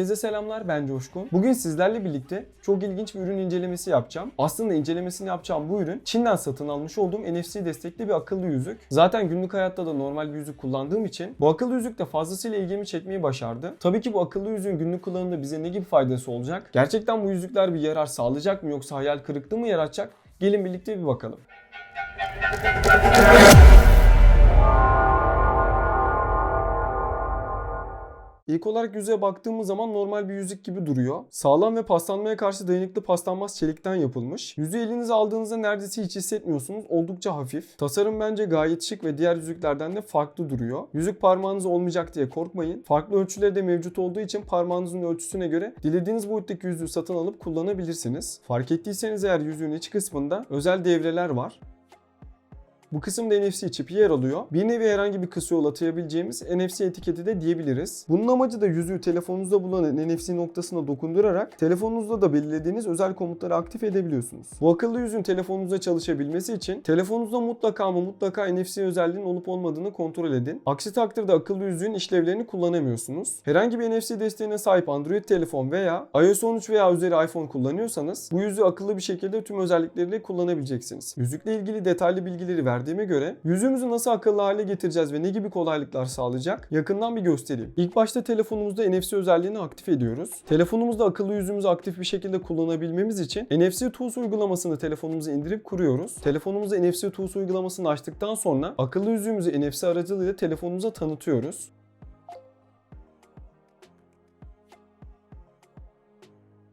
Herkese selamlar ben Coşkun. Bugün sizlerle birlikte çok ilginç bir ürün incelemesi yapacağım. Aslında incelemesini yapacağım bu ürün Çin'den satın almış olduğum NFC destekli bir akıllı yüzük. Zaten günlük hayatta da normal bir yüzük kullandığım için bu akıllı yüzük de fazlasıyla ilgimi çekmeyi başardı. Tabii ki bu akıllı yüzüğün günlük kullanımda bize ne gibi faydası olacak? Gerçekten bu yüzükler bir yarar sağlayacak mı yoksa hayal kırıklığı mı yaratacak? Gelin birlikte bir bakalım. İlk olarak yüzeye baktığımız zaman normal bir yüzük gibi duruyor. Sağlam ve paslanmaya karşı dayanıklı paslanmaz çelikten yapılmış. Yüzüğü elinize aldığınızda neredeyse hiç hissetmiyorsunuz. Oldukça hafif. Tasarım bence gayet şık ve diğer yüzüklerden de farklı duruyor. Yüzük parmağınız olmayacak diye korkmayın. Farklı ölçüleri de mevcut olduğu için parmağınızın ölçüsüne göre dilediğiniz boyuttaki yüzüğü satın alıp kullanabilirsiniz. Fark ettiyseniz eğer yüzüğün iç kısmında özel devreler var. Bu kısımda NFC çipi yer alıyor. Bir nevi herhangi bir kısa yol atayabileceğimiz NFC etiketi de diyebiliriz. Bunun amacı da yüzüğü telefonunuzda bulunan NFC noktasına dokundurarak telefonunuzda da belirlediğiniz özel komutları aktif edebiliyorsunuz. Bu akıllı yüzüğün telefonunuzda çalışabilmesi için telefonunuzda mutlaka ama mutlaka NFC özelliğinin olup olmadığını kontrol edin. Aksi takdirde akıllı yüzüğün işlevlerini kullanamıyorsunuz. Herhangi bir NFC desteğine sahip Android telefon veya iOS 13 veya üzeri iPhone kullanıyorsanız bu yüzüğü akıllı bir şekilde tüm özellikleriyle kullanabileceksiniz. Yüzükle ilgili detaylı bilgileri verdiğime göre yüzüğümüzü nasıl akıllı hale getireceğiz ve ne gibi kolaylıklar sağlayacak yakından bir göstereyim. İlk başta telefonumuzda NFC özelliğini aktif ediyoruz. Telefonumuzda akıllı yüzüğümüzü aktif bir şekilde kullanabilmemiz için NFC Tools uygulamasını telefonumuza indirip kuruyoruz. Telefonumuzda NFC Tools uygulamasını açtıktan sonra akıllı yüzüğümüzü NFC aracılığıyla telefonumuza tanıtıyoruz.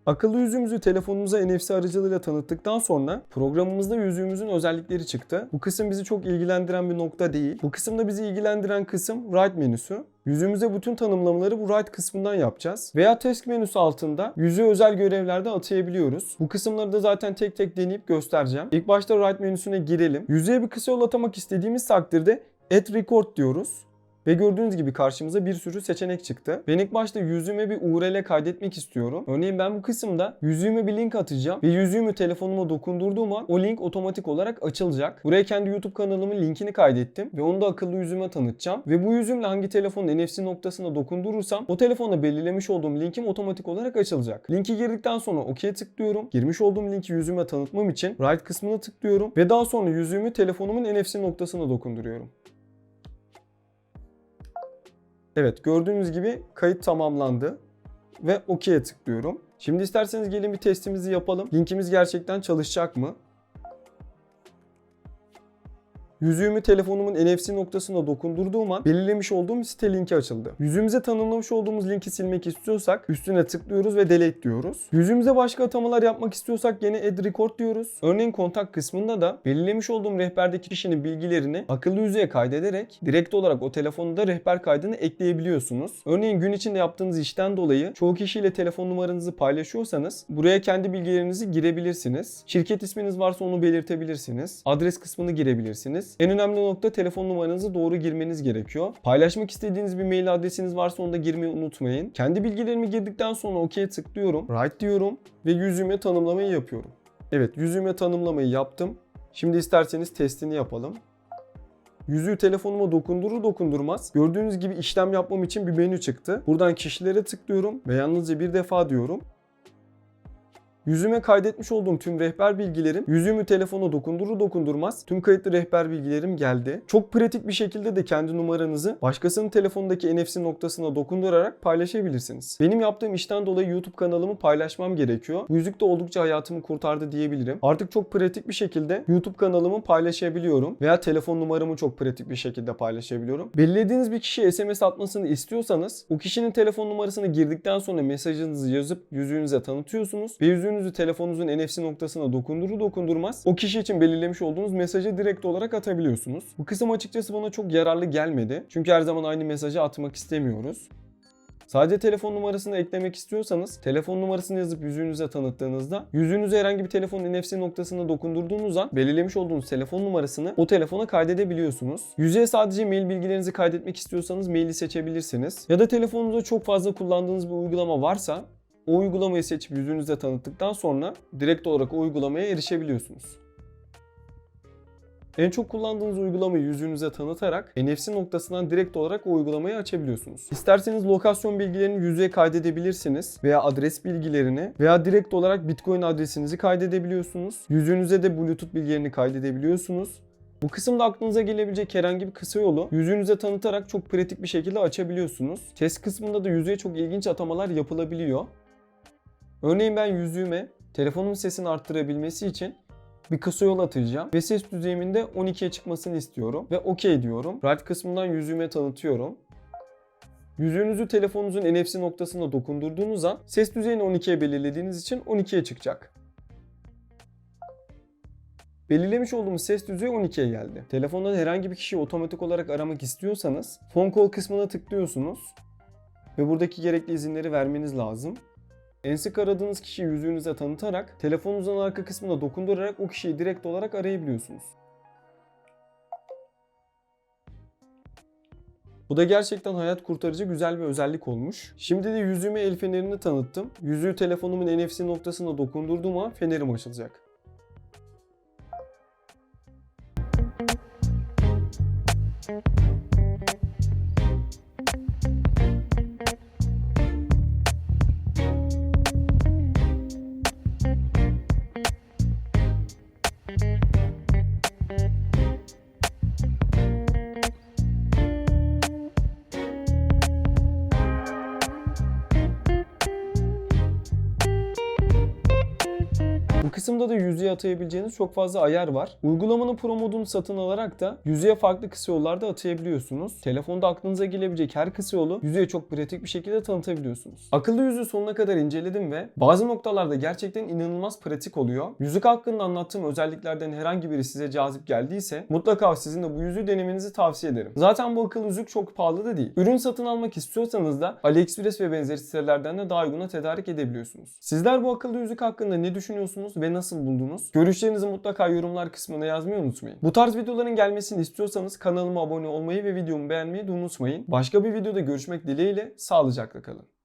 Akıllı yüzüğümüzü telefonumuza NFC aracılığıyla tanıttıktan sonra programımızda yüzüğümüzün özellikleri çıktı. Bu kısım bizi çok ilgilendiren bir nokta değil. Bu kısımda bizi ilgilendiren kısım Write menüsü. Yüzüğümüze bütün tanımlamaları bu Write kısmından yapacağız. Veya Task menüsü altında yüzüğü özel görevlerde atayabiliyoruz. Bu kısımları da zaten tek tek deneyip göstereceğim. İlk başta Write menüsüne girelim. Yüzüğe bir kısa yol atamak istediğimiz takdirde Add Record diyoruz. Ve gördüğünüz gibi karşımıza bir sürü seçenek çıktı. Ben ilk başta yüzüğüme bir URL kaydetmek istiyorum. Örneğin ben bu kısımda yüzüğüme bir link atacağım ve yüzüğümü telefonuma dokundurduğum an o link otomatik olarak açılacak. Buraya kendi YouTube kanalımın linkini kaydettim ve onu da akıllı yüzüğüme tanıtacağım. Ve bu yüzüğümle hangi telefonun NFC noktasına dokundurursam o telefonda belirlemiş olduğum linkim otomatik olarak açılacak. Linki girdikten sonra OK'ye tıklıyorum. Girmiş olduğum linki yüzüğüme tanıtmam için Right kısmına tıklıyorum ve daha sonra yüzüğümü telefonumun NFC noktasına dokunduruyorum. Evet gördüğünüz gibi kayıt tamamlandı ve OK'ye tıklıyorum. Şimdi isterseniz gelin bir testimizi yapalım. Linkimiz gerçekten çalışacak mı? Yüzüğümü telefonumun NFC noktasına dokundurduğum an belirlemiş olduğum site linki açıldı. Yüzüğümüze tanımlamış olduğumuz linki silmek istiyorsak üstüne tıklıyoruz ve delete diyoruz. Yüzüğümüze başka atamalar yapmak istiyorsak yine add record diyoruz. Örneğin kontak kısmında da belirlemiş olduğum rehberdeki kişinin bilgilerini akıllı yüzeye kaydederek direkt olarak o telefonda rehber kaydını ekleyebiliyorsunuz. Örneğin gün içinde yaptığınız işten dolayı çoğu kişiyle telefon numaranızı paylaşıyorsanız buraya kendi bilgilerinizi girebilirsiniz. Şirket isminiz varsa onu belirtebilirsiniz. Adres kısmını girebilirsiniz. En önemli nokta telefon numaranızı doğru girmeniz gerekiyor. Paylaşmak istediğiniz bir mail adresiniz varsa onu da girmeyi unutmayın. Kendi bilgilerimi girdikten sonra OK'ye tıklıyorum. Write diyorum ve yüzüme tanımlamayı yapıyorum. Evet yüzüme tanımlamayı yaptım. Şimdi isterseniz testini yapalım. Yüzüğü telefonuma dokundurur dokundurmaz gördüğünüz gibi işlem yapmam için bir menü çıktı. Buradan kişilere tıklıyorum ve yalnızca bir defa diyorum. Yüzüme kaydetmiş olduğum tüm rehber bilgilerim yüzüğümü telefona dokundurur dokundurmaz tüm kayıtlı rehber bilgilerim geldi. Çok pratik bir şekilde de kendi numaranızı başkasının telefonundaki NFC noktasına dokundurarak paylaşabilirsiniz. Benim yaptığım işten dolayı YouTube kanalımı paylaşmam gerekiyor. Bu yüzük de oldukça hayatımı kurtardı diyebilirim. Artık çok pratik bir şekilde YouTube kanalımı paylaşabiliyorum veya telefon numaramı çok pratik bir şekilde paylaşabiliyorum. Belirlediğiniz bir kişiye SMS atmasını istiyorsanız o kişinin telefon numarasını girdikten sonra mesajınızı yazıp yüzüğünüze tanıtıyorsunuz ve yüzüğünüzü telefonunuzun NFC noktasına dokundurur dokundurmaz o kişi için belirlemiş olduğunuz mesajı direkt olarak atabiliyorsunuz. Bu kısım açıkçası bana çok yararlı gelmedi. Çünkü her zaman aynı mesajı atmak istemiyoruz. Sadece telefon numarasını eklemek istiyorsanız telefon numarasını yazıp yüzüğünüze tanıttığınızda yüzüğünüze herhangi bir telefonun NFC noktasına dokundurduğunuz an belirlemiş olduğunuz telefon numarasını o telefona kaydedebiliyorsunuz. Yüzeye sadece mail bilgilerinizi kaydetmek istiyorsanız maili seçebilirsiniz. Ya da telefonunuzda çok fazla kullandığınız bir uygulama varsa o uygulamayı seçip yüzünüze tanıttıktan sonra direkt olarak o uygulamaya erişebiliyorsunuz. En çok kullandığınız uygulamayı yüzünüze tanıtarak NFC noktasından direkt olarak o uygulamayı açabiliyorsunuz. İsterseniz lokasyon bilgilerini yüzeye kaydedebilirsiniz veya adres bilgilerini veya direkt olarak Bitcoin adresinizi kaydedebiliyorsunuz. Yüzünüze de Bluetooth bilgilerini kaydedebiliyorsunuz. Bu kısımda aklınıza gelebilecek herhangi bir kısa yolu yüzünüze tanıtarak çok pratik bir şekilde açabiliyorsunuz. Test kısmında da yüzeye çok ilginç atamalar yapılabiliyor. Örneğin ben yüzüğüme telefonumun sesini arttırabilmesi için bir kısa yol atacağım ve ses düzeyimin de 12'ye çıkmasını istiyorum ve OK diyorum. Right kısmından yüzüğüme tanıtıyorum. Yüzüğünüzü telefonunuzun NFC noktasına dokundurduğunuz an ses düzeyini 12'ye belirlediğiniz için 12'ye çıkacak. Belirlemiş olduğumuz ses düzeyi 12'ye geldi. Telefondan herhangi bir kişiyi otomatik olarak aramak istiyorsanız phone call kısmına tıklıyorsunuz ve buradaki gerekli izinleri vermeniz lazım. En sık aradığınız kişiyi yüzüğünüze tanıtarak telefonunuzun arka kısmına dokundurarak o kişiyi direkt olarak arayabiliyorsunuz. Bu da gerçekten hayat kurtarıcı güzel bir özellik olmuş. Şimdi de yüzüğüme el fenerini tanıttım. Yüzüğü telefonumun NFC noktasına dokundurduğum an fenerim açılacak. Bu kısımda da yüzüğe atayabileceğiniz çok fazla ayar var. Uygulamanın Pro modunu satın alarak da yüzüğe farklı kısa yollarda atayabiliyorsunuz. Telefonda aklınıza gelebilecek her kısa yolu yüzüğe çok pratik bir şekilde tanıtabiliyorsunuz. Akıllı yüzüğü sonuna kadar inceledim ve bazı noktalarda gerçekten inanılmaz pratik oluyor. Yüzük hakkında anlattığım özelliklerden herhangi biri size cazip geldiyse mutlaka sizin de bu yüzüğü denemenizi tavsiye ederim. Zaten bu akıllı yüzük çok pahalı da değil. Ürün satın almak istiyorsanız da AliExpress ve benzeri sitelerden de daha uyguna tedarik edebiliyorsunuz. Sizler bu akıllı yüzük hakkında ne düşünüyorsunuz ve nasıl buldunuz? Görüşlerinizi mutlaka yorumlar kısmına yazmayı unutmayın. Bu tarz videoların gelmesini istiyorsanız kanalıma abone olmayı ve videomu beğenmeyi de unutmayın. Başka bir videoda görüşmek dileğiyle sağlıcakla kalın.